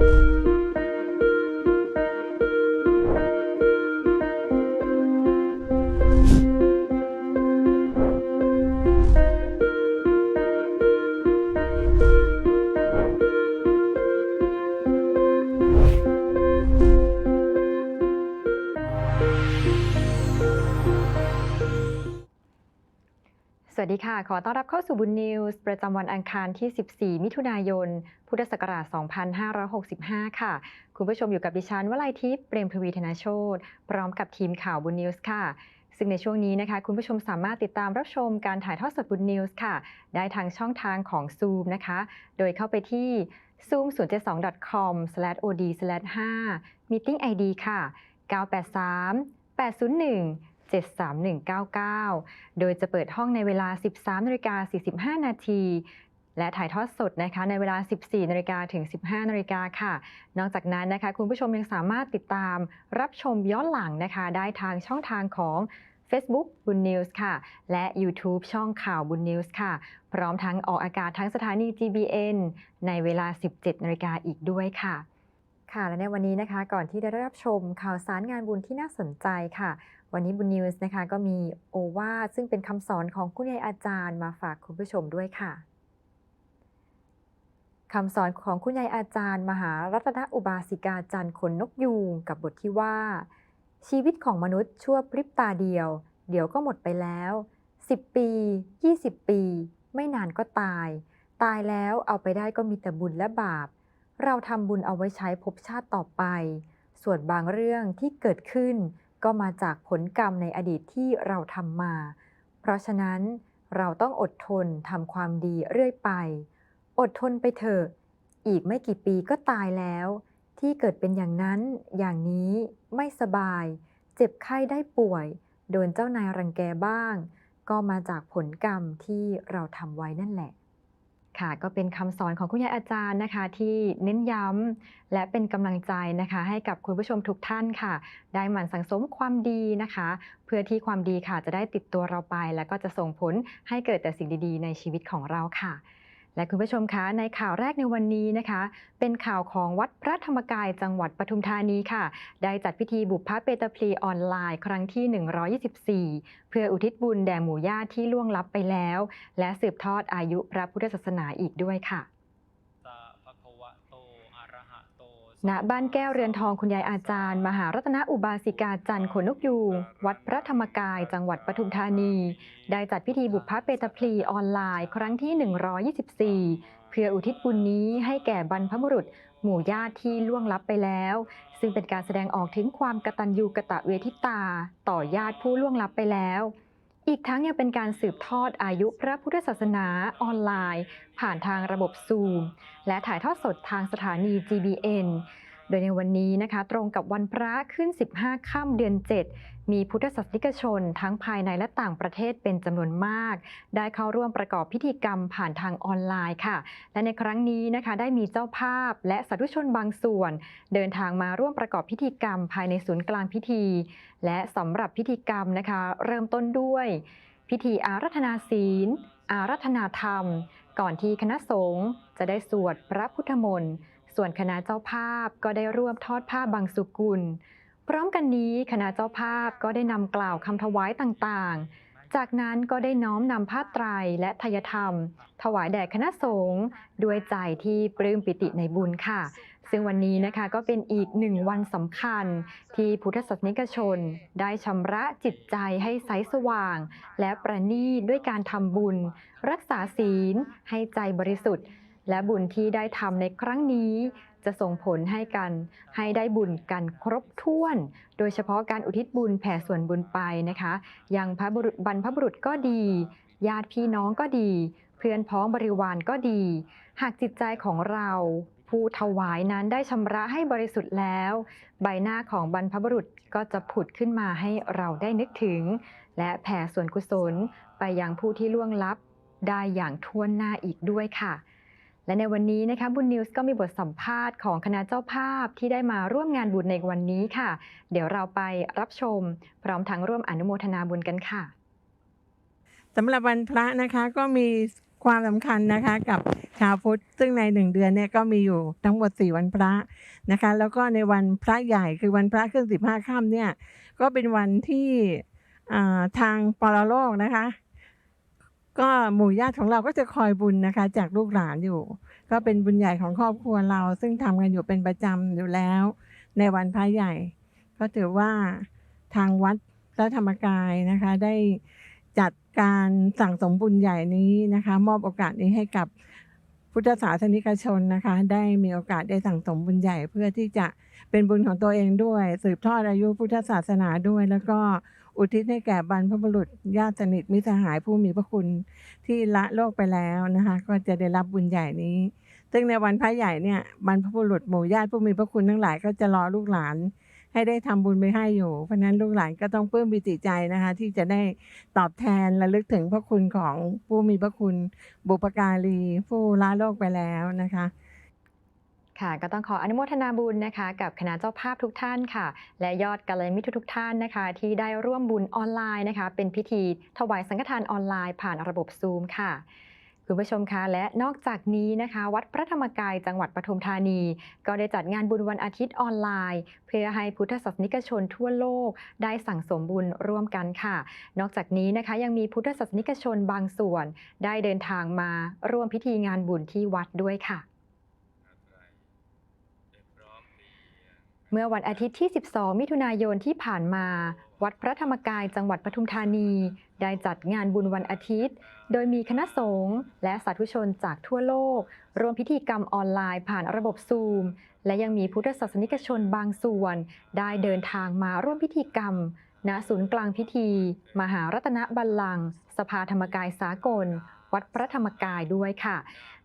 ส สดีค่ะ ขอต้อนรับเข้าสู่บุญนิวส์ประจำวันอังคารที่ 14 มิถุนายน พุทธศักราช 2565 ค่ะ คุณผู้ชมอยู่กับดิฉันวลัยทิพย์เปรมทวีธนาโชตพร้อมกับทีมข่าวบุญนิวส์ค่ะ ซึ่งในช่วงนี้นะคะ คุณผู้ชมสามารถติดตามรับชมการถ่ายทอดสดบุญนิวส์ค่ะ ได้ทางช่องทางของ Zoom นะคะ โดยเข้าไปที่ zoom 0 7 2 com od 5 meeting id ค่ะ 983 801 73199 โดยจะเปิดห้องในเวลา 13นาฬิกา45 นาทีและถ่ายทอดสดนะคะในเวลา 14นาฬิกาถึง 15นาฬิกาค่ะ นอกจากนั้นนะคะคุณผู้ชมยังสามารถติดตามรับชมย้อนหลังนะคะ ได้ทางช่องทางของ Facebook บุญนิวส์ค่ะ และ YouTube ช่องข่าวบุญนิวส์ค่ะ พร้อมทั้งออกอากาศทั้งสถานี GBN ในเวลา 17นาฬิกาอีกด้วยค่ะ ค่ะและในวันนี้นะคะก่อนที่จะได้รับชมข่าวสารงานบุญที่น่าสนใจค่ะ วันนี้บุญนิวส์นะคะก็มีโอวาซึ่งเป็นคำสอนของคุณยายอาจารย์มาฝากคุณผู้ชมด้วยค่ะคำสอนของคุณยายอาจารย์ มหารัตนอุบาสิกาจันทร์ขนนกยูงกับบทที่ว่า ชีวิตของมนุษย์ชั่วพริบตาเดียว เดี๋ยวก็หมดไปแล้ว 10 ปี 20 ปี ไม่นานก็ตาย ตายแล้วเอาไปได้ก็มีแต่บุญและบาป เราทำบุญเอาไว้ใช้ภพชาติต่อไป ส่วนบางเรื่องที่เกิดขึ้น ก็มาจากผลกรรมในอดีตที่เราทำมา เพราะฉะนั้นเราต้องอดทนทำความดีเรื่อยไป อดทนไปเถอะ อีกไม่กี่ปีก็ตายแล้ว ที่เกิดเป็นอย่างนั้นอย่างนี้ไม่สบาย เจ็บไข้ได้ป่วย โดนเจ้านายรังแกบ้าง ก็มาจากผลกรรมที่เราทำไว้นั่นแหละ ค่ะก็เป็นคำสอนของคุณยายอาจารย์นะคะ ที่เน้นย้ำและเป็นกำลังใจนะคะ ให้กับคุณผู้ชมทุกท่านค่ะ ได้หมั่นสังสมความดีนะคะ เพื่อที่ความดีค่ะจะได้ติดตัวเราไป แล้วก็จะส่งผลให้เกิดแต่สิ่งดีๆ ในชีวิตของเราค่ะ และคุณผู้ชมคะในข่าวแรกในวันนี้นะคะ เป็นข่าวของวัดพระธรรมกายจังหวัดปทุมธานีค่ะ ได้จัดพิธีบุพเพเตพลีออนไลน์ครั้งที่ 124 เพื่ออุทิศบุญแด่หมู่ญาติที่ล่วงลับไปแล้ว และสืบทอดอายุพระพุทธศาสนาอีกด้วยค่ะ สะภะคะวะโตอะระหะโต ณบ้านแก้วเรือนทองคุณยายอาจารย์ มหารัตนอุบาสิกาจันทร์ขนนกยูงวัดพระธรรมกาย จังหวัดปทุมธานี ได้จัดพิธีบุพเพเปตพลีออนไลน์ ครั้งที่ 124 เพื่ออุทิศบุญนี้ให้แก่บรรพบุรุษ หมู่ญาติที่ล่วงลับไปแล้ว ซึ่งเป็นการแสดงออกถึงความกตัญญูกะตะเวทิตา ต่อญาติผู้ล่วงลับไปแล้ว อีกทั้งยังเป็นการสืบทอดอายุพระพุทธศาสนาออนไลน์ ผ่านทางระบบซูม และถ่ายทอดสดทางสถานี GBN โดยในวันนี้นะคะตรงกับวันพระขึ้น 15 ค่ำเดือน 7 มีพุทธศาสนิกชนทั้งภายในและต่างประเทศเป็นจำนวนมาก ได้เข้าร่วมประกอบพิธีกรรมผ่านทางออนไลน์ค่ะ และในครั้งนี้นะคะได้มีเจ้าภาพและสาธุชนบางส่วน เดินทางมาร่วมประกอบพิธีกรรมภายในศูนย์กลางพิธี และสำหรับพิธีกรรมนะคะ เริ่มต้นด้วย พิธีอารัธนาศีล อารัธนาธรรม ก่อนที่คณะสงฆ์จะได้สวดพระพุทธมนต์ ส่วนคณะเจ้าภาพก็ได้ร่วมทอดผ้าบางสุกุล พร้อมกันนี้คณะเจ้าภาพก็ได้นำกล่าวคำถวายต่างๆ จากนั้นก็ได้น้อมนำผ้าไตรและทยธรรม ถวายแด่คณะสงฆ์ด้วยใจที่ปลื้มปิติในบุญค่ะ ซึ่งวันนี้นะคะก็เป็นอีกหนึ่งวันสำคัญ ที่พุทธศาสนิกชน ได้ชำระจิตใจให้ใสสว่าง และประณีตด้วยการทำบุญ รักษาศีล ให้ใจบริสุทธิ์ และบุญที่ได้ทำในครั้งนี้จะส่งผลให้กันให้ได้บุญกันครบถ้วน โดยเฉพาะการอุทิศบุญแผ่ส่วนบุญไปนะคะยังพระบุรุษบรรพบุรุษก็ดี ญาติพี่น้องก็ดี เพื่อนพ้องบริวารก็ดี หากจิตใจของเราผู้ถวายนั้นได้ชำระให้บริสุทธิ์แล้ว ใบหน้าของบรรพบุรุษก็จะผุดขึ้นมาให้เราได้นึกถึง และแผ่ส่วนกุศลไปยังผู้ที่ล่วงลับได้อย่างท่วนหน้าอีกด้วยค่ะ และในวันนี้นะคะบุญนิวส์ก็มีบทสัมภาษณ์ของคณะเจ้าภาพที่ได้มาร่วมงานบุญในวันนี้ค่ะ เดี๋ยวเราไปรับชม พร้อมทั้งร่วมอนุโมทนาบุญกันค่ะสำหรับวันพระนะคะก็มีความสำคัญนะคะกับชาวพุทธซึ่งในหนึ่งเดือนเนี่ยก็มีอยู่ทั้งหมด 4 วันพระนะคะ แล้วก็ในวันพระใหญ่คือวันพระขึ้นสิบห้าค่ำเนี่ยก็เป็นวันที่ทางปรโลกนะคะ ก็หมู่ญาติของเราก็จะคอยบุญนะคะ จากลูกหลานอยู่ ก็เป็นบุญใหญ่ของครอบครัวเรา ซึ่งทำกันอยู่เป็นประจำอยู่แล้ว ในวันพระใหญ่ ก็ถือว่าทางวัดพระธรรมกายนะคะ ได้จัดการสั่งสมบุญใหญ่นี้นะคะ มอบโอกาสนี้ให้กับพุทธศาสนิกชนนะคะ ได้มีโอกาสได้สั่งสมบุญใหญ่เพื่อที่จะเป็นบุญของตัวเองด้วย สืบทอดอายุพุทธศาสนาด้วย แล้วก็ อุทิศให้แก่บรรพบุรุษญาติสนิทมิตรสหายผู้มีพระคุณที่ละโลกไปแล้วนะคะ ก็จะได้รับบุญใหญ่นี้ ซึ่งในวันพระใหญ่เนี่ยบรรพบุรุษหมู่ญาติผู้มีพระคุณทั้งหลายก็จะรอลูกหลาน ให้ได้ทำบุญไปให้อยู่ เพราะนั้นลูกหลานก็ต้องปลื้มปิติใจนะคะ ที่จะได้ตอบแทนและลึกถึงพระคุณของผู้มีพระคุณ บุปการีผู้ละโลกไปแล้วนะคะ ค่ะ ก็ต้องขออนุโมทนาบุญนะคะ กับคณะเจ้าภาพทุกท่านค่ะ และยอดกัลยาณมิตรทุกท่านนะคะ ที่ได้ร่วมบุญออนไลน์นะคะ เป็นพิธีถวายสังฆทานออนไลน์ผ่านระบบซูมค่ะคุณผู้ชมคะและนอกจากนี้นะคะ วัดพระธรรมกายจังหวัดปทุมธานี ก็ได้จัดงานบุญวันอาทิตย์ออนไลน์ เพื่อให้พุทธศาสนิกชนทั่วโลกได้สั่งสมบุญร่วมกันค่ะ นอกจากนี้นะคะยังมีพุทธศาสนิกชนบางส่วน ได้เดินทางมาร่วมพิธีงานบุญที่วัดด้วยค่ะ เมื่อวันอาทิตย์ที่ 12 มิถุนายนที่ผ่านมา วัดพระธรรมกายจังหวัดปทุมธานี ได้จัดงานบุญวันอาทิตย์ โดยมีคณะสงฆ์และสาธุชนจากทั่วโลกร่วมพิธีกรรมออนไลน์ผ่านระบบซูม และยังมีพุทธศาสนิกชนบางส่วน ได้เดินทางมาร่วมพิธีกรรม ณ ศูนย์กลางพิธี มหารัตนบัลลังก์สภาธรรมกายสากล วัดพระธรรมกายด้วยค่ะ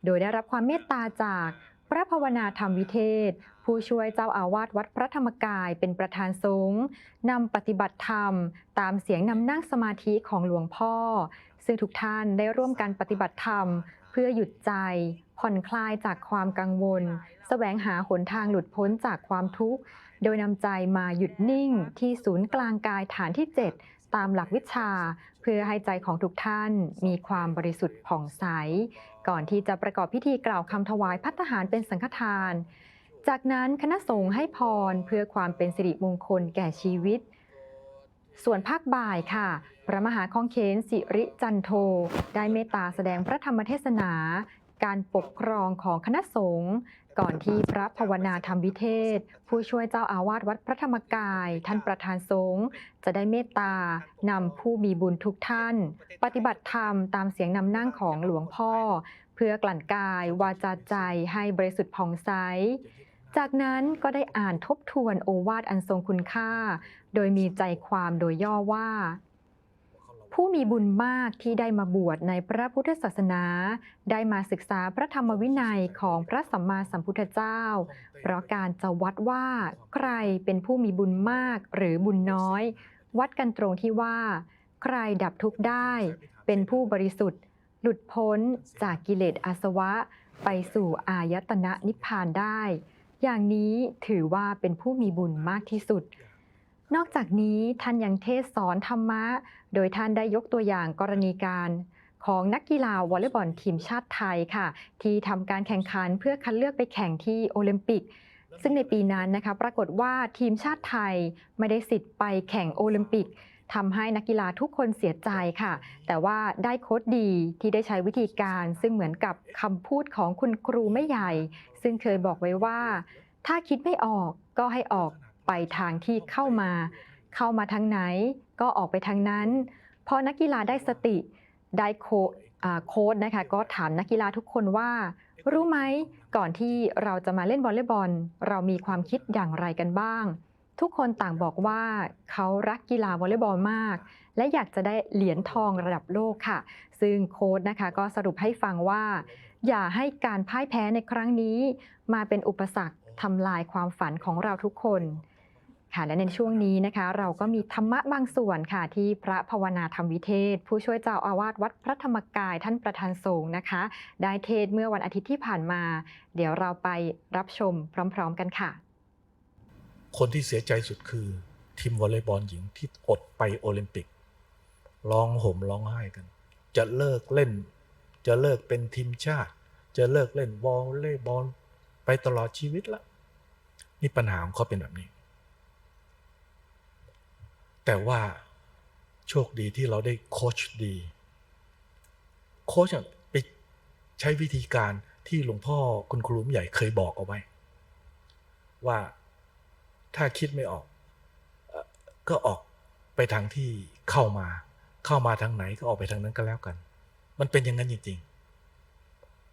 โดยได้รับความเมตตาจาก ระภาวนาธรรมวิเทศ ผู้ช่วยเจ้าอาวาสวัดพระธรรมกายเป็นประธานสงฆ์นำปฏิบัติธรรม ตามเสียงนำนั่งสมาธิของหลวงพ่อ ซึ่งทุกท่านได้ร่วมกันปฏิบัติธรรม เพื่อหยุดใจ ผ่อนคลายจากความกังวลแสวงหาหนทางหลุดพ้นจากความทุกข์ โดยนำใจมาหยุดนิ่งที่ศูนย์กลางกายฐานที่ 7ตามหลักวิชาเพื่อให้ใจของทุกท่านมีความบริสุทธิ์ผ่องใส ก่อนที่จะประกอบพิธีกล่าวคำถวายพัฒหารเป็นสังฆทาน จากนั้นคณะสงฆ์ให้พรเพื่อความเป็นสิริมงคลแก่ชีวิต ส่วนภาคบ่ายค่ะ พระมหาคองเขนสิริจันโท ได้เมตตาแสดงพระธรรมเทศนา การปกครองของคณะสงฆ์ก่อนที่พระภาวนาธรรมวิเทศ ผู้ช่วยเจ้าอาวาสวัดพระธรรมกาย ท่านประธานสงฆ์จะได้เมตตานำผู้มีบุญทุกท่าน ปฏิบัติธรรมตามเสียงนำนั่งของหลวงพ่อ เพื่อกลั่นกายวาจาใจให้บริสุทธิ์ผ่องใสจากนั้นก็ได้อ่านทบทวนโอวาทอันทรงคุณค่า โดยมีใจความโดยย่อว่า ผู้มีบุญมากที่ได้มาบวชในพระพุทธศาสนา ได้มาศึกษาพระธรรมวินัยของพระสัมมาสัมพุทธเจ้า เพราะการจะวัดว่าใครเป็นผู้มีบุญมากหรือบุญน้อย วัดกันตรงที่ว่า ใครดับทุกข์ได้ เป็นผู้บริสุทธิ์ หลุดพ้นจากกิเลสอาสวะ ไปสู่อายตนะนิพพานได้ อย่างนี้ถือว่าเป็นผู้มีบุญมากที่สุด นอกจากนี้ท่านยังเทศสอนธรรมะ โดยท่านได้ยกตัวอย่างกรณีการของนักกีฬาวอลเลย์บอลทีมชาติไทยค่ะ ที่ทำการแข่งขันเพื่อคัดเลือกไปแข่งที่โอลิมปิก ซึ่งในปีนั้นนะคะปรากฏว่าทีมชาติไทยไม่ได้สิทธิ์ไปแข่งโอลิมปิกทำให้นักกีฬาทุกคนเสียใจค่ะ แต่ว่าได้โค้ดดีที่ได้ใช้วิธีการ ซึ่งเหมือนกับคำพูดของคุณครูไม่ใหญ่ ซึ่งเคยบอกไว้ว่า ถ้าคิดไม่ออกก็ให้ออก ไปทางที่เข้ามา เข้ามาทางไหนก็ออกไปทางนั้น พอนักกีฬาได้สติได้โค้ดอ่าโค้ดนะคะก็ถามนักกีฬาทุกคนว่า รู้ไหมก่อนที่เราจะมาเล่นวอลเลย์บอล เรามีความคิดอย่างไรกันบ้าง ทุกคนต่างบอกว่าเขารักกีฬาวอลเลย์บอลมาก และอยากจะได้เหรียญทองระดับโลกค่ะ ซึ่งโค้ดนะคะก็สรุปให้ฟังว่า อย่าให้การพ่ายแพ้ในครั้งนี้ มาเป็นอุปสรรคทำลายความฝันของเราทุกคน ค่ะและในช่วงนี้นะคะ เราก็มีธรรมะบางส่วนค่ะ ที่พระภาวนาธรรมวิเทศ ผู้ช่วยเจ้าอาวาสวัดพระธรรมกายท่านประธานสงฆ์นะคะ ได้เทศเมื่อวันอาทิตย์ที่ผ่านมา เดี๋ยวเราไปรับชมพร้อม ๆ กันค่ะ คนที่เสียใจสุดคือทีมวอลเลย์บอลหญิงที่อดไปโอลิมปิกร้องห่มร้องไห้กัน จะเลิกเล่น จะเลิกเป็นทีมชาติ จะเลิกเล่นบอลเล่บอลไปตลอดชีวิตละนี่ปัญหาของเขาเป็นแบบนี้ แต่ว่าโชคดีที่เราได้โค้ชดี โค้ชไปใช้วิธีการที่หลวงพ่อคุณครูใหญ่เคยบอกเอาไว้ ว่าถ้าคิดไม่ออก ก็ออกไปทางที่เข้ามา เข้ามาทางไหนก็ออกไปทางนั้นก็แล้วกัน มันเป็นอย่างนั้นจริง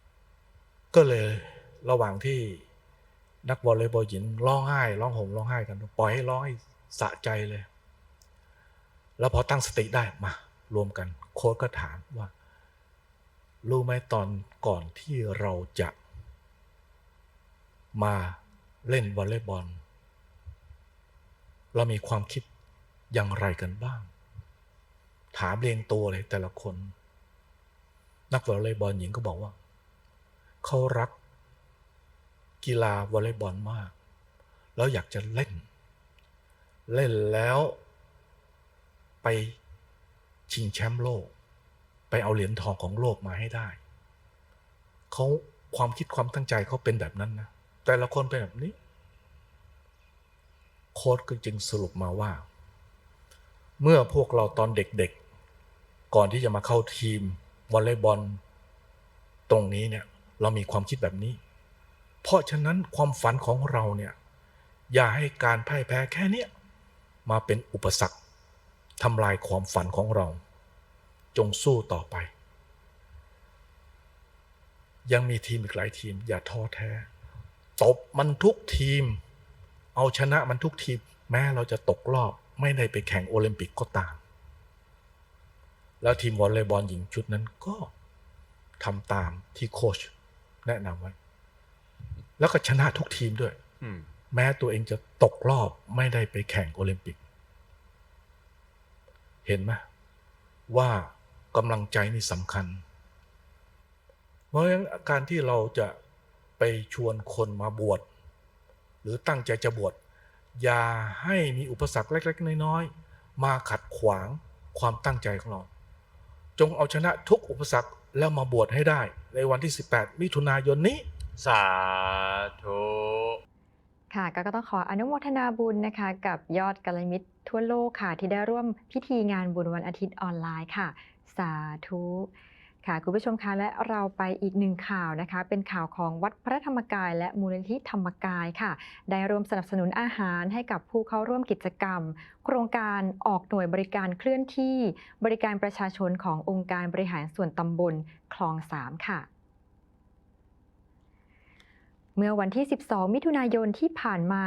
ๆ ก็เลยระหว่างที่นักวอลเลย์บอลหญิงร้องไห้ร้องห่มร้องไห้กัน ปล่อยให้ร้องให้สะใจเลย แล้วพอตั้งสติได้มารวมกันโค้ชก็ถามว่า รู้ไหมตอนก่อนที่เราจะ มาเล่นวอลเลย์บอล เรามีความคิดอย่างไรกันบ้าง ถามเรียงตัวเลยแต่ละคน นักวอลเลย์บอลหญิงก็บอกว่า เขารักกีฬาวอลเลย์บอลมาก แล้วอยากจะเล่น เล่นแล้ว ไปชิงแชมป์โลก ไปเอาเหรียญทองของโลกมาให้ได้ เขาความคิดความตั้งใจเขาเป็นแบบนั้นนะ แต่ละคนเป็นแบบนี้ โค้ดก็จึงสรุปมาว่า เมื่อพวกเราตอนเด็กๆ ก่อนที่จะมาเข้าทีมวอลเลย์บอลตรงนี้เนี่ยเรามีความคิดแบบนี้ เพราะฉะนั้นความฝันของเราเนี่ยอย่าให้การพ่ายแพ้แค่เนี้ยมาเป็นอุปสรรค ทำลายความฝันของเรา จงสู้ต่อไป ยังมีทีมอีกหลายทีม อย่าท้อแท้ ตบมันทุกทีม เอาชนะมันทุกทีม แม้เราจะตกรอบไม่ได้ไปแข่งโอลิมปิกก็ตาม แล้วทีมวอลเลย์บอลหญิงชุดนั้นก็ทำตามที่โค้ชแนะนำไว้ แล้วก็ชนะทุกทีมด้วยอืมแม้ตัวเองจะตกรอบไม่ได้ไปแข่งโอลิมปิก เห็นไหมว่ากำลังใจนี่สำคัญ เพราะฉะนั้นการที่เราจะไปชวนคนมาบวชหรือตั้งใจจะบวชอย่าให้มีอุปสรรคเล็ก ๆ น้อยๆมาขัดขวางความตั้งใจของเรา จงเอาชนะทุกอุปสรรคแล้วมาบวชให้ได้ ในวันที่ 18 มิถุนายนนี้ สาธุ ค่ะก็ก็ต้องขออนุโมทนาบุญนะคะ กับยอดกัลยาณมิตรทั่วโลกค่ะ ที่ได้ร่วมพิธีงานบุญวันอาทิตย์ออนไลน์ค่ะ สาธุค่ะคุณผู้ชมคะและเราไปอีกหนึ่งข่าวนะคะ เป็นข่าวของวัดพระธรรมกาย และมูลนิธิธรรมกายค่ะ ได้ร่วมสนับสนุนอาหารให้กับผู้เข้าร่วมกิจกรรม โครงการออกหน่วยบริการเคลื่อนที่ บริการประชาชนขององค์การบริหารส่วนตำบลคลองสามค่ะ เมื่อวันที่ 12 มิถุนายนที่ผ่านมา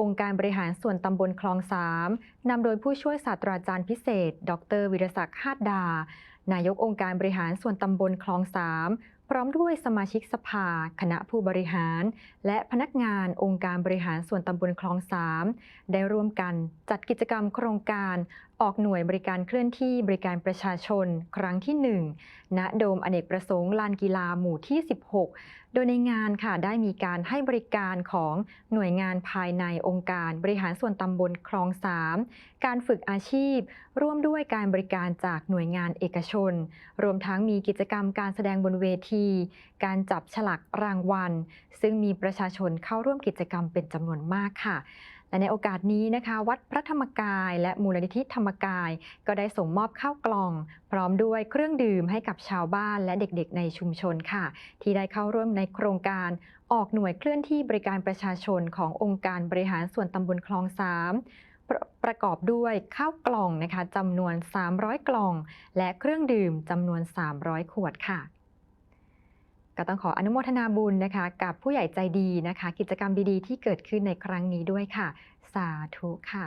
องค์การบริหารส่วนตำบลคลองสามนำโดยผู้ช่วยศาสตราจารย์พิเศษ ดร วิรศักดิ์ฮาดดา นายกองค์การบริหารส่วนตำบลคลองสามพร้อมด้วยสมาชิกสภา คณะผู้บริหาร และพนักงานองค์การบริหารส่วนตำบลคลองสามได้ร่วมกันจัดกิจกรรมโครงการ ออกหน่วยบริการเคลื่อนที่บริการประชาชน ครั้งที่ 1 ณ โดมอเนกประสงค์ลานกีฬาหมู่ที่ 16 โดยในงานค่ะได้มีการให้บริการของหน่วยงานภายในองค์การบริหารส่วนตำบลคลองสามการฝึกอาชีพ ร่วมด้วยการบริการจากหน่วยงานเอกชน รวมทั้งมีกิจกรรมการแสดงบนเวที การจับฉลากรางวัล ซึ่งมีประชาชนเข้าร่วมกิจกรรมเป็นจำนวนมากค่ะ และในโอกาสนี้นะคะ วัดพระธรรมกาย และมูลนิธิธรรมกาย ก็ได้ส่งมอบข้าวกล่อง พร้อมด้วยเครื่องดื่มให้กับชาวบ้านและเด็กๆ ในชุมชนค่ะ ที่ได้เข้าร่วมในโครงการออกหน่วยเคลื่อนที่บริการประชาชนขององค์การบริหารส่วนตำบลคลองสามประประกอบด้วยข้าวกล่องนะคะจำนวน 300 กล่อง และเครื่องดื่มจำนวน 300 ขวดค่ะ ก็ต้องขออนุโมทนาบุญนะคะ กับผู้ใหญ่ใจดีนะคะ กิจกรรมดีๆ ที่เกิดขึ้นในครั้งนี้ด้วยค่ะ สาธุค่ะ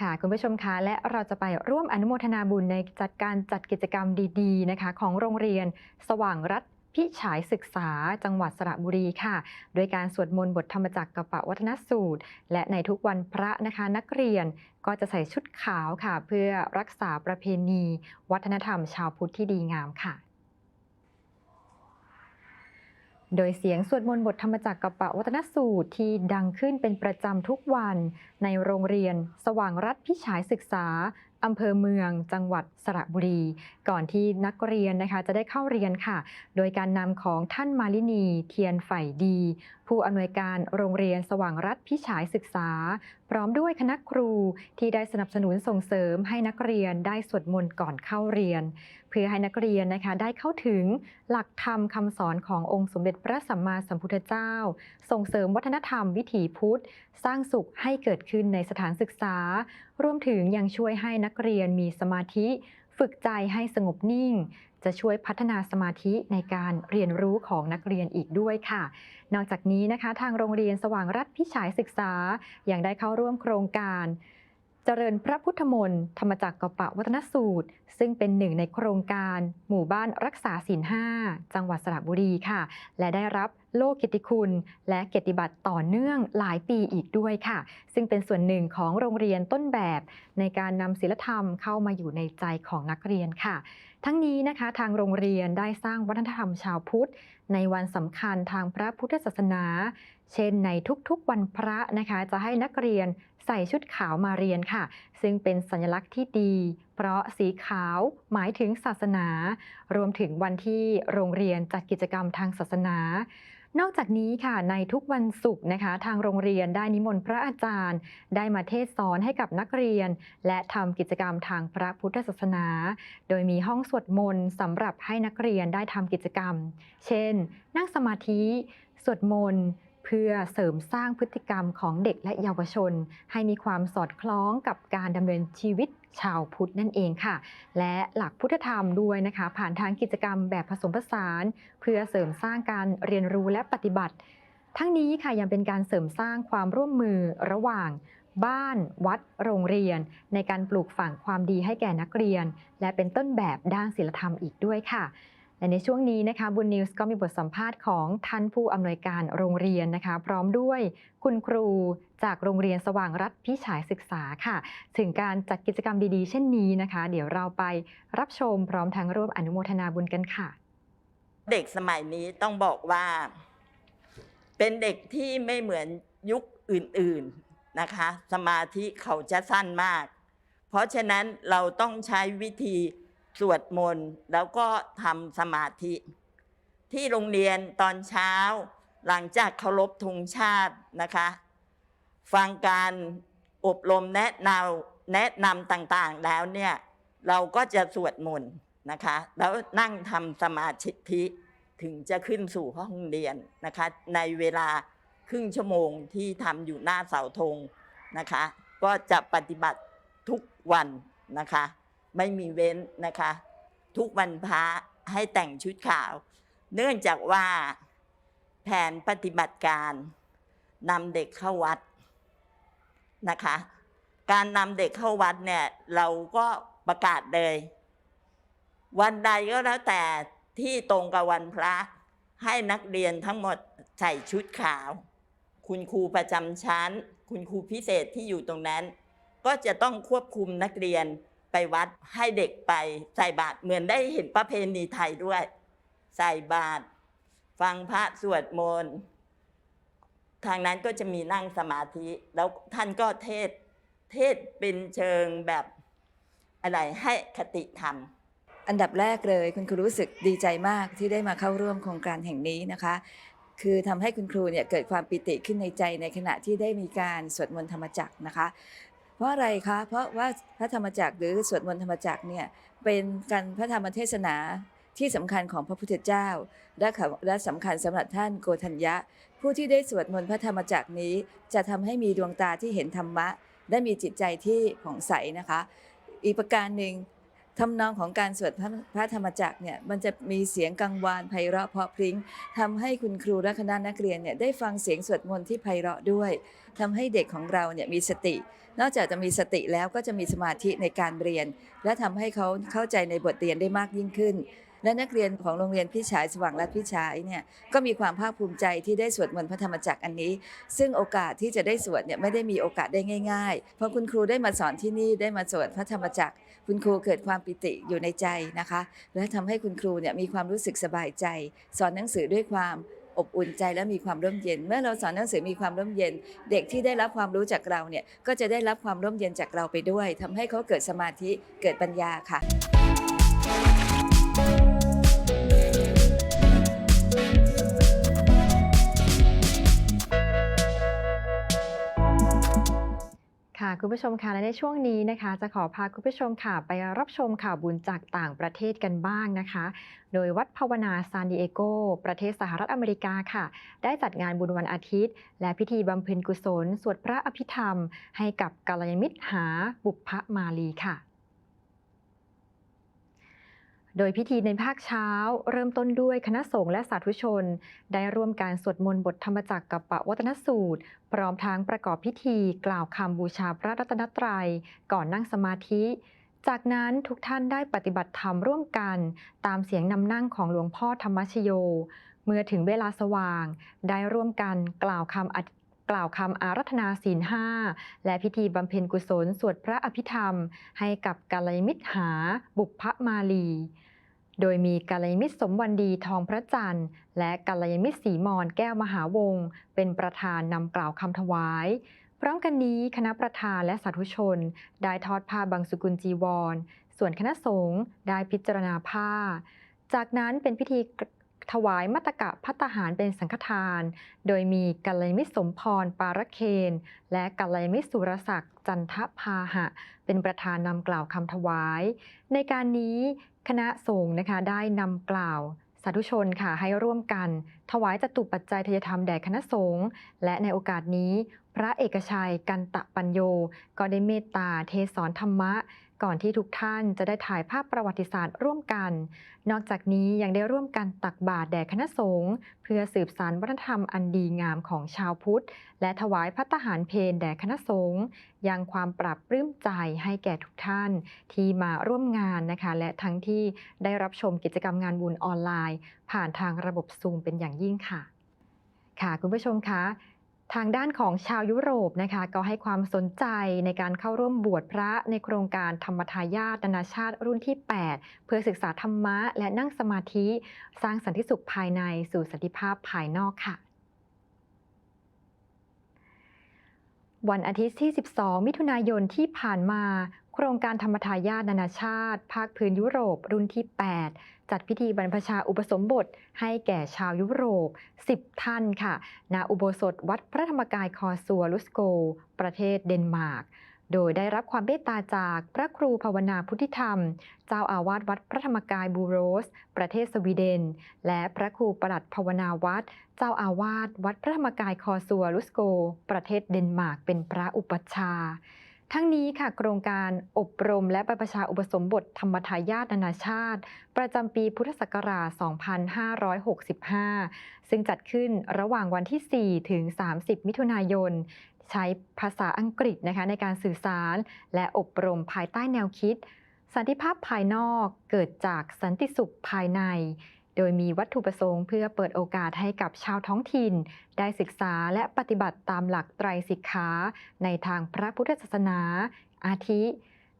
ค่ะคุณผู้ชมคะและเราจะไปร่วมอนุโมทนาบุญในจัดการจัดกิจกรรมดีๆนะคะ ของโรงเรียน สว่างรัฐพิฉายศึกษาจังหวัดสระบุรีค่ะ โดยการสวดมนต์บทธรรมจักรกะปะวัฒนสูตร และในทุกวันพระนะคะ นักเรียนก็จะใส่ชุดขาวค่ะ เพื่อรักษาประเพณี วัฒนธรรมชาวพุทธที่ดีงามค่ะ โดยเสียงสวดมนต์บทธรรมจักรกับปะวัฒนสูตรที่ดังขึ้นเป็นประจำทุกวัน ในโรงเรียน สว่างรัฐพิฉายศึกษาอำเภอเมือง จังหวัดสระบุรี ก่อนที่นักเรียนนะคะจะได้เข้าเรียนค่ะ โดยการนำของท่านมาลินีเทียนฝ่ายดีผู้อำนวยการโรงเรียนสว่างรัฐพิฉายศึกษา พร้อมด้วยคณะครูที่ได้สนับสนุนส่งเสริมให้นักเรียนได้สวดมนต์ก่อนเข้าเรียน เพื่อให้นักเรียนนะคะได้เข้าถึงหลักธรรมคำสอนขององค์สมเด็จพระสัมมาสัมพุทธเจ้า ส่งเสริมวัฒนธรรมวิถีพุทธ สร้างสุขให้เกิดขึ้นในสถานศึกษา รวมถึงยังช่วยให้นักเรียนมีสมาธิ ฝึกใจให้สงบนิ่ง จะช่วยพัฒนาสมาธิในการเรียนรู้ของนักเรียนอีกด้วยค่ะ นอกจากนี้นะคะ ทางโรงเรียนสว่างรัฐพิฉายศึกษา ยังได้เข้าร่วมโครงการเจริญพระพุทธมนต์ธรรมจักรกปะวัฒนสูตร ซึ่งเป็นหนึ่งในโครงการ หมู่บ้านรักษาศีลห้าจังหวัดสระบุรีค่ะ และได้รับโล่เกียรติคุณ และเกียรติบัตรต่อเนื่องหลายปีอีกด้วยค่ะ ซึ่งเป็นส่วนหนึ่งของโรงเรียนต้นแบบ ในการนำศีลธรรมเข้ามาอยู่ในใจของนักเรียนค่ะ ทั้งนี้นะคะทางโรงเรียนได้สร้างวัฒนธรรมชาวพุทธ ในวันสำคัญทางพระพุทธศาสนา เช่นในทุกๆวันพระนะคะ จะให้นักเรียนใส่ชุดขาวมาเรียนค่ะ ซึ่งเป็นสัญลักษณ์ที่ดี เพราะสีขาวหมายถึงศาสนา รวมถึงวันที่โรงเรียนจัดกิจกรรมทางศาสนา นอกจากนี้ค่ะในทุกวันศุกร์นะคะ ทางโรงเรียนได้นิมนต์พระอาจารย์ ได้มาเทศสอนให้กับนักเรียน และทำกิจกรรมทางพระพุทธศาสนา โดยมีห้องสวดมนต์สำหรับให้นักเรียนได้ทำกิจกรรม เช่น นั่งสมาธิ สวดมนต์ เพื่อเสริมสร้างพฤติกรรมของเด็กและเยาวชน ให้มีความสอดคล้องกับการดำเนินชีวิตชาวพุทธนั่นเองค่ะ และหลักพุทธธรรมด้วยนะคะ ผ่านทางกิจกรรมแบบผสมผสาน เพื่อเสริมสร้างการเรียนรู้และปฏิบัติ ทั้งนี้ค่ะยังเป็นการเสริมสร้างความร่วมมือระหว่างบ้านวัดโรงเรียน ในการปลูกฝังความดีให้แก่นักเรียน และเป็นต้นแบบด้านศิลธรรมอีกด้วยค่ะ และในช่วงนี้นะคะบุญนิวส์ก็มีบทสัมภาษณ์ของท่านผู้อำนวยการโรงเรียนนะคะ พร้อมด้วยคุณครูจากโรงเรียนสว่างรัฐพิฉายศึกษาค่ะ ถึงการจัดกิจกรรมดีๆ เช่นนี้นะคะ เดี๋ยวเราไปรับชมพร้อมทั้งร่วมอนุโมทนาบุญกันค่ะ เด็กสมัยนี้ต้องบอกว่า เป็นเด็กที่ไม่เหมือนยุคอื่นๆนะคะ สมาธิเขาจะสั้นมาก เพราะฉะนั้นเราต้องใช้วิธี สวดมนต์แล้วก็ทำสมาธิ ที่โรงเรียนตอนเช้า หลังจากเคารพธงชาตินะคะ ฟังการอบรมแนะนำแนะนำต่างๆแล้วเนี่ย เราก็จะสวดมนต์นะคะ แล้วนั่งทำสมาธิถึงจะขึ้นสู่ห้องเรียนนะคะ ในเวลาครึ่งชั่วโมงที่ทำอยู่หน้าเสาธงนะคะ ก็จะปฏิบัติทุกวันนะคะ ไม่มีเว้นนะคะ ทุกวันพระให้แต่งชุดขาว เนื่องจากว่าแผนปฏิบัติการนำเด็กเข้าวัดนะคะ การนำเด็กเข้าวัดเนี่ยเราก็ประกาศเลย วันใดก็แล้วแต่ที่ตรงกับวันพระ ให้นักเรียนทั้งหมดใส่ชุดขาว คุณครูประจำชั้น คุณครูพิเศษที่อยู่ตรงนั้น ก็จะต้องควบคุมนักเรียน ไปวัดให้เด็กไปใส่บาตรเหมือนได้เห็นประเพณีไทยด้วย ใส่บาตรฟังพระสวดมนต์ทางนั้นก็จะมีนั่งสมาธิ แล้วท่านก็เทศเทศเป็นเชิงแบบอะไรให้คติธรรม อันดับแรกเลยคุณครูรู้สึกดีใจมากที่ได้มาเข้าร่วมโครงการแห่งนี้นะคะ คือทำให้คุณครูเนี่ยเกิดความปิติขึ้นในใจในขณะที่ได้มีการสวดมนต์ธรรมจักรนะคะ เพราะอะไรคะ เพราะว่าพระธรรมจักรหรือสวดมนต์ธรรมจักรเนี่ยเป็นการพระธรรมเทศนาที่สำคัญของพระพุทธเจ้า และและสำคัญสำหรับท่านโกธัญญะ ผู้ที่ได้สวดมนต์พระธรรมจักรนี้ จะทำให้มีดวงตาที่เห็นธรรมะ และมีจิตใจที่ผ่องใสนะคะ อีกประการหนึ่ง ทำนองของการสวดพระพระธรรมจักรเนี่ยมันจะมีเสียงกังวานไพเราะเพราะพริ้งทำให้คุณครูและคณะนักเรียนเนี่ยได้ฟังเสียงสวดมนต์ที่ไพเราะด้วยทำให้เด็กของเราเนี่ยมีสติ นอกจากจะมีสติแล้วก็จะมีสมาธิในการเรียน และทำให้เขาเข้าใจในบทเรียนได้มากยิ่งขึ้น และนักเรียนของโรงเรียนพิชายสว่างรัฐพิชายเนี่ยก็มีความภาคภูมิใจที่ได้สวดมนต์พระธรรมจักรอันนี้ ซึ่งโอกาสที่จะได้สวดเนี่ยไม่ได้มีโอกาสได้ง่ายๆเพราะคุณครูได้มาสอนที่นี่ได้มาสวดพระธรรมจักร คุณครูเกิดความปิติอยู่ในใจนะคะ และทำให้คุณครูเนี่ยมีความรู้สึกสบายใจ สอนหนังสือด้วยความอบอุ่นใจและมีความร่มเย็น เมื่อเราสอนหนังสือมีความร่มเย็น เด็กที่ได้รับความรู้จากเราเนี่ยก็จะได้รับความร่มเย็นจากเราไปด้วยทำให้เขาเกิดสมาธิเกิดปัญญาค่ะ ค่ะคุณผู้ชมค่ะและในช่วงนี้นะคะ จะขอพาคุณผู้ชมค่ะไปรับชมข่าวบุญจากต่างประเทศกันบ้างนะคะ โดยวัดภาวนาซานดิเอโก ประเทศสหรัฐอเมริกาค่ะ ได้จัดงานบุญวันอาทิตย์ และพิธีบำเพ็ญกุศล สวดพระอภิธรรม ให้กับกาลยมิตรหาบุพมาลีค่ะ โดยพิธีในภาคเช้า เริ่มต้นด้วยคณะสงฆ์และสาธุชน ได้ร่วมการสวดมนต์บทธรรมจักรกับปะวัตนสูตร พร้อมทั้งประกอบพิธีกล่าวคำบูชาพระรัตนตรัย ก่อนนั่งสมาธิ จากนั้นทุกท่านได้ปฏิบัติธรรมร่วมกัน ตามเสียงนำนั่งของหลวงพ่อธรรมชโย เมื่อถึงเวลาสว่าง ได้ร่วมกันกล่าวคำ กล่าวคำอารัธนาศีลห้าและพิธีบำเพ็ญกุศลสวดพระอภิธรรม ให้กับกัลยมิตรหาบุพมาลี โดยมีกัลยมิตรสมวันดีทองพระจันทร์ และกัลยมิตรสีมอนแก้วมหาวงศ์เป็นประธานนำกล่าวคำถวายพร้อมกันนี้คณะประธานและสาธุชน ได้ทอดผ้าบางสุกุลจีวร ส่วนคณะสงฆ์ได้พิจารณาผ้า จากนั้นเป็นพิธี ถวายมัตกะพัตตาหารเป็นสังฆทาน โดยมีกัลยาณมิตรสมพร ปารเคน และกัลยาณมิตรสุรศักดิ์จันทพาหะ เป็นประธานนำกล่าวคำถวาย ในการนี้คณะสงฆ์นะคะได้นำกล่าวสาธุชนค่ะให้ร่วมกันถวายจตุปัจจัยทยธรรมแด่คณะสงฆ์และในโอกาสนี้ พระเอกชัยกันตะปัญโย ก็ได้เมตตาเทศสอนธรรมะ ก่อนที่ทุกท่านจะได้ถ่ายภาพประวัติศาสตร์ร่วมกัน นอกจากนี้ยังได้ร่วมกันตักบาตรแด่คณะสงฆ์เพื่อสืบสานวัฒนธรรมอันดีงามของชาวพุทธ และถวายพัตหารเพลแด่คณะสงฆ์ยังความปรับปลื้มใจให้แก่ทุกท่าน ที่มาร่วมงานนะคะ และทั้งที่ได้รับชมกิจกรรมงานบุญออนไลน์ผ่านทางระบบซูมเป็นอย่างยิ่งค่ะ ค่ะคุณผู้ชมคะทางด้านของชาวยุโรปนะคะ ก็ให้ความสนใจในการเข้าร่วมบวชพระในโครงการธรรมทายาทนานาชาติรุ่นที่ 8 เพื่อศึกษาธรรมะ และนั่งสมาธิ สร้างสันติสุขภายในสู่สันติภาพภายนอกค่ะ วันอาทิตย์ที่ 12 มิถุนายนที่ผ่านมา โครงการธรรมทายาทนานาชาติ ภาคพื้นยุโรปรุ่นที่ 8 จัดพิธีบรรพชาอุปสมบทให้แก่ชาวยุโรป 10 ท่านค่ะณอุโบสถวัดพระธรรมกายคอซัวลุสโก ประเทศเดนมาร์กโดยได้รับความเมตตาจากพระครูภาวนาพุทธิธรรม เจ้าอาวาสวัดพระธรรมกายบูโรส ประเทศสวีเดน และพระครูประหลัดภาวนาวัด เจ้าอาวาสวัดพระธรรมกายคอซัวลุสโก ประเทศเดนมาร์กเป็นพระอุปัชฌาย์ ทั้งนี้ค่ะโครงการอบรมและบรรพชาอุปสมบทธรรมทายาทนานาชาติ ประจำปีพุทธศักราช 2565 ซึ่งจัดขึ้นระหว่างวันที่ 4 ถึง 30 มิถุนายน ใช้ภาษาอังกฤษนะคะในการสื่อสาร และอบรมภายใต้แนวคิด สันติภาพภายนอกเกิดจากสันติสุขภายใน โดยมีวัตถุประสงค์เพื่อเปิดโอกาสให้กับชาวท้องถิ่น ได้ศึกษาและปฏิบัติตามหลักไตรสิกขาในทางพระพุทธศาสนา อาทิ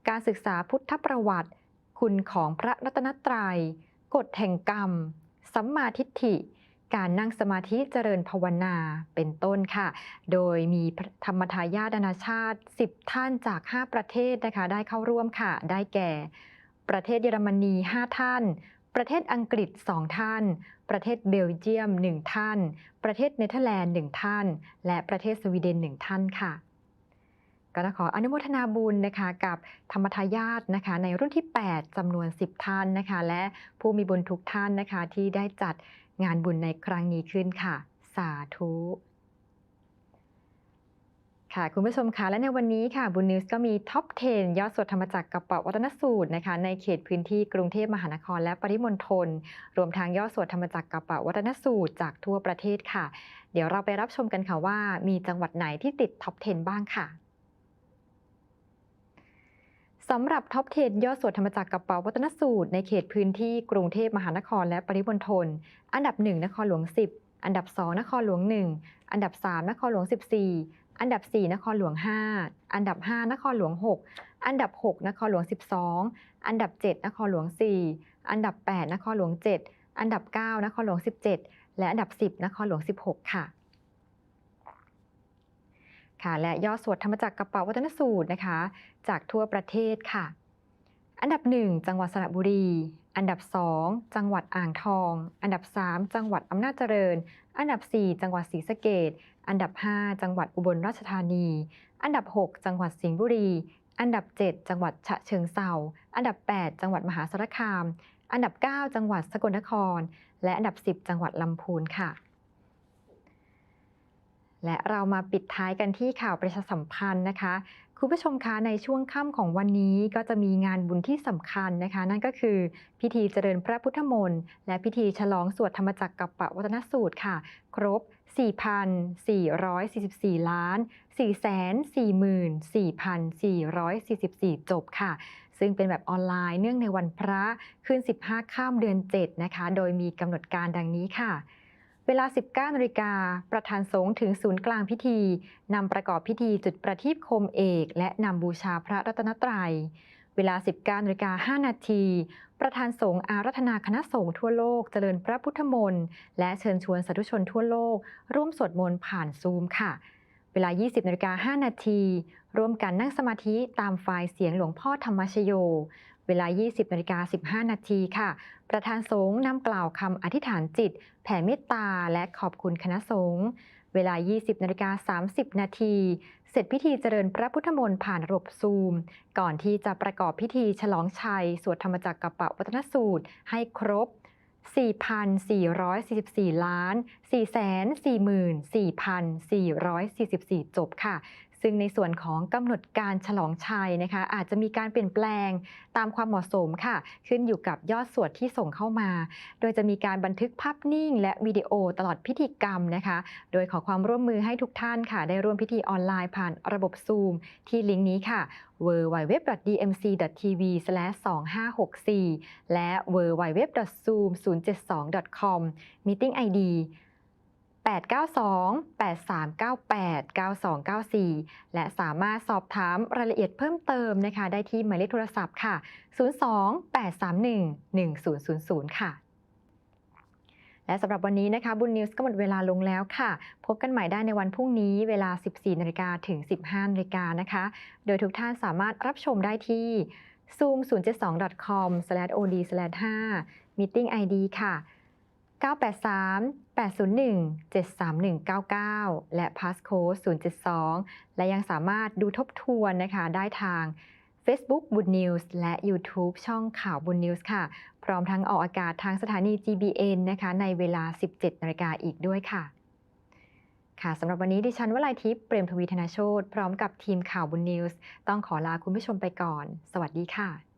การศึกษาพุทธประวัติ คุณของพระรัตนตรัย กฎแห่งกรรม สัมมาทิฏฐิ การนั่งสมาธิเจริญภาวนา เป็นต้นค่ะ โดยมีธรรมทายาทนาชาติ 10 ท่านจาก 5 ประเทศนะคะ ได้เข้าร่วมค่ะ ได้แก่ ประเทศเยอรมนี 5 ท่าน ประเทศอังกฤษ 2 ท่าน ประเทศเบลเยียม 1 ท่าน ประเทศเนเธอร์แลนด์ 1 ท่าน และประเทศสวีเดน 1 ท่านค่ะก็ขออนุโมทนาบุญนะคะกับธรรมทายาทนะคะในรุ่นที่ 8จำนวน 10 ท่านนะคะ และผู้มีบุญทุกท่านนะคะที่ได้จัดงานบุญในครั้งนี้ขึ้นค่ะ สาธุ ค่ะคุณผู้ชมคะและในวันนี้ค่ะบุญนิวส์ก็มีท็อป 10 ยอดสวดธรรมจักรกับปะวัตนสูตรนะคะในเขตพื้นที่กรุงเทพมหานครและปริมณฑลรวมทั้งยอดสวดธรรมจักรกับปะวัตนสูตรจากทั่วประเทศค่ะ เดี๋ยวเราไปรับชมกันค่ะว่า มีจังหวัดไหนที่ติดท็อป 10 บ้างค่ะสำหรับท็อป 10 ยอดสวดธรรมจักรกับเป๋าวัฒนสูตรในเขตพื้นที่กรุงเทพมหานครและปริมณฑลอันดับ 1 นครหลวง 10 อันดับ 2 นครหลวง 1 อันดับ 3 นครหลวง 14 อันดับ 4 นครหลวง 5 อันดับ 5 นครหลวง 6 อันดับ 6 นครหลวง 12 อันดับ 7 นครหลวง 4 อันดับ 8 นครหลวง 7 อันดับ 9 นครหลวง 17 และอันดับ 10 นครหลวง 16 ค่ะค่ะและยอดสวดธรรมจักรกระเป๋าวัฒนสูตรนะคะ จากทั่วประเทศค่ะ อันดับ 1 จังหวัดสระบุรี อันดับ 2 จังหวัดอ่างทอง อันดับ 3 จังหวัดอำนาจเจริญ อันดับ 4 จังหวัดศรีสะเกด อันดับ 5 จังหวัดอุบลราชธานี อันดับ 6 จังหวัดสิงห์บุรี อันดับ 7 จังหวัดฉะเชิงเซาอันดับ 8 จังหวัดมหาสารคาม อันดับ 9 จังหวัดสกลนคร และอันดับ 10 จังหวัดลำพูนค่ะ และเรามาปิดท้ายกันที่ข่าวประชาสัมพันธ์นะคะ คุณผู้ชมคะในช่วงค่ำของวันนี้ก็จะมีงานบุญที่สำคัญนะคะ นั่นก็คือพิธีเจริญพระพุทธมนต์และพิธีฉลองสวดธรรมจักรกับปวัฒนสูตรค่ะ ครบ 4,444 ล้าน 444,444 จบค่ะ ซึ่งเป็นแบบออนไลน์เนื่องในวันพระขึ้น 15 ข้ามเดือน 7 นะคะ โดยมีกำหนดการดังนี้ค่ะ เวลา 19นาฬิกาประธานสงฆ์ถึงศูนย์กลางพิธี นำประกอบพิธีจุดประทีปโคมเอก และนำบูชาพระรัตนตรัย เวลา 19นาฬิกา5นาที ประธานสงฆ์อารัธนาคณะสงฆ์ทั่วโลกเจริญพระพุทธมนต์ และเชิญชวนสาธุชนทั่วโลก ร่วมสวดมนต์ผ่านซูมค่ะ เวลา 20นาฬิกา5นาที ร่วมกันนั่งสมาธิตามไฟล์เสียงหลวงพ่อธรรมชโย เวลา 20นาฬิกา15 นาทีค่ะ ประธานสงฆ์นำกล่าวคำอธิษฐานจิต แผ่เมตตาและขอบคุณคณะสงฆ์เวลา 20นาฬิกา30 นาที เสร็จพิธีเจริญพระพุทธมนต์ผ่านระบบซูม ก่อนที่จะประกอบพิธีฉลองชัย สวดธรรมจักรกับปะวัฒนสูตร ให้ครบ 4,444 ล้าน 444,444 จบค่ะ ซึ่งในส่วนของกำหนดการฉลองชัยนะคะ อาจจะมีการเปลี่ยนแปลงตามความเหมาะสมค่ะ ขึ้นอยู่กับยอดสวดที่ส่งเข้ามา โดยจะมีการบันทึกภาพนิ่ง และวิดีโอตลอดพิธีกรรมนะคะ โดยขอความร่วมมือให้ทุกท่านค่ะ ได้ร่วมพิธีออนไลน์ผ่านระบบซูมที่ลิงก์นี้ค่ะ www.dmc.tv/2564 และ www.zoom072.com Meeting ID 892 8398 9294 และสามารถสอบถามรายละเอียดเพิ่มเติมนะคะ ได้ที่หมายเลขโทรศัพท์ค่ะ 02 831 1000 ค่ะ และสำหรับวันนี้นะคะ บุญนิวส์ก็หมดเวลาลงแล้วค่ะ พบกันใหม่ได้ในวันพรุ่งนี้เวลา 14นาฬิกาถึง 15นาฬิกานะคะ โดยทุกท่านสามารถรับชมได้ที่ zoom072.com/od/5 meeting id ค่ะ 983 801 73199 และ passcode 072 และยังสามารถดูทบทวนนะคะได้ทาง Facebook บุญนิวส์และ YouTube ช่องข่าวบุญนิวส์ค่ะ พร้อมทั้งออกอากาศทางสถานี GBN นะคะ ในเวลา 17นาฬิกาอีกด้วยค่ะ ค่ะสำหรับวันนี้ดิฉันวลัยทิพย์เปรมทวีธนาโชตพร้อมกับทีมข่าวบุญนิวส์ต้องขอลาคุณผู้ชมไปก่อน สวัสดีค่ะ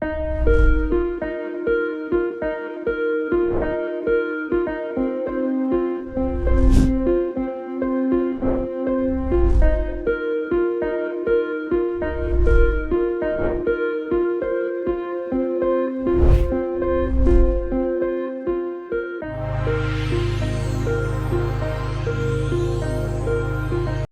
Música